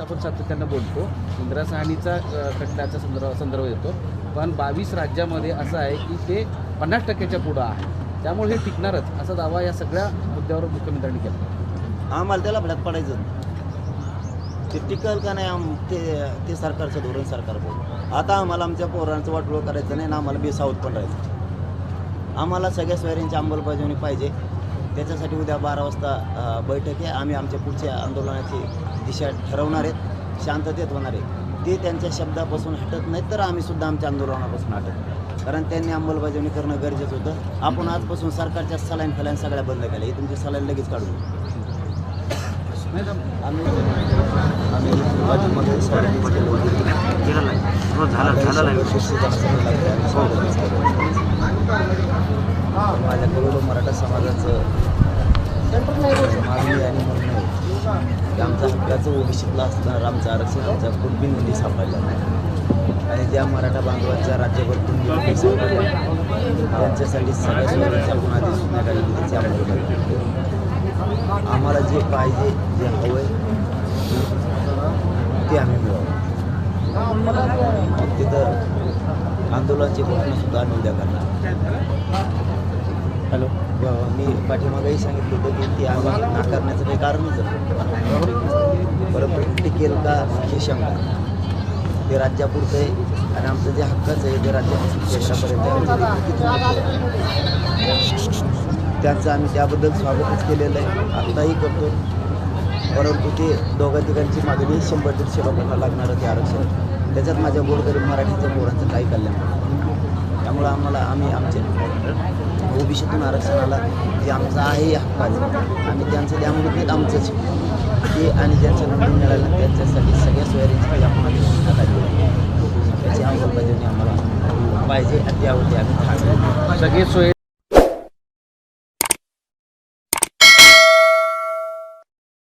आपण सातत्यानं बोलतो. इंदिरा साहनीचा खटल्याचा संदर्भ संदर्भ येतो पण बावीस राज्यामध्ये असं आहे की ते पन्नास टक्क्याच्या पुढं आहे. त्यामुळे हे टिकणारच असा दावा या सगळ्या मुद्द्यावर मुख्यमंत्र्यांनी केला. आम्हाला त्याला भडक पडायचं. ते टिकल का नाही आम ते ते सरकारचं धोरण सरकार बोल. आता आम्हाला आमच्या पोरांचं वाटोळं करायचं नाही ना आम्हाला बेसावत पण राहायचं. आम्हाला सगळ्या सोयऱ्यांची अंमलबजावणी पाहिजे. त्याच्यासाठी उद्या बारा वाजता बैठक आहे. आम्ही आमच्या पुढच्या आंदोलनाची दिशा ठरवणार आहेत. शांततेत होणार आहे ते त्यांच्या शब्दापासून हटत नाहीत तर आम्ही सुद्धा आमच्या आंदोलनापासून हटत नाही. कारण त्यांनी अंमलबजावणी करणं गरजेचं होतं. आपण आजपासून सरकारच्या सलाईन फलाईन सगळ्या बंद केल्या. ही तुमची सलाईन लगेच काढू आम्ही आम्ही पाठीमागे सोयाबीनचे लोक माझ्या करोडो मराठा समाजाचं मागणी आणि म्हणणं आहे की आमचा हक्काचं ओबीसीतला असताना आमचं आरक्षण आमच्या कुटुंबी नोंदी सापडल्या नाही आणि ज्या मराठा बांधवांच्या राज्यभर कुटुंबी नोंदी सापडल्या त्यांच्यासाठी सगळ्या सोयीच्या गुन्हा दिसून नका त्याची अंमलबजावणी आम्हाला जे पाहिजे जे हवं ते आम्ही मिळवू तिथं आंदोलनाची घोषणासुद्धा आम्ही उद्या करणार हॅलो. मी पाठीमागेही सांगितलं होतं की ती आम्ही नाकारण्याचं काही कारणच नाही. बरं टिकेल का ही शंका. ते राज्यापुरतं आहे आणि आमचं जे हक्काचं आहे ते राज्यापासून केंद्रापर्यंत त्यांचं आम्ही त्याबद्दल स्वागतच केलेलं आहे. आत्ताही करतो. परंतु ते दोघा तिघांची मागणी शंभर दीडशे लोकांना लागणारं ते आरक्षण. त्याच्यात माझ्या गोरगरीब मराठीच्या पोरांचं काही कल्याण त्यामुळं आम्हाला आम्ही आमचे ओबीसीतून आरक्षणाला जे आमचं आहे हक्काचं आम्ही त्यांचं त्यामुळे ते आमचंच ते आणि ज्यांच्या नोंदणी मिळाल्या त्यांच्यासाठी सगळ्या सोयरीची आपण काढली त्याची अंमलबजावणी आम्हाला पाहिजे अद्यावधी आम्ही ठाणे सगळे सोय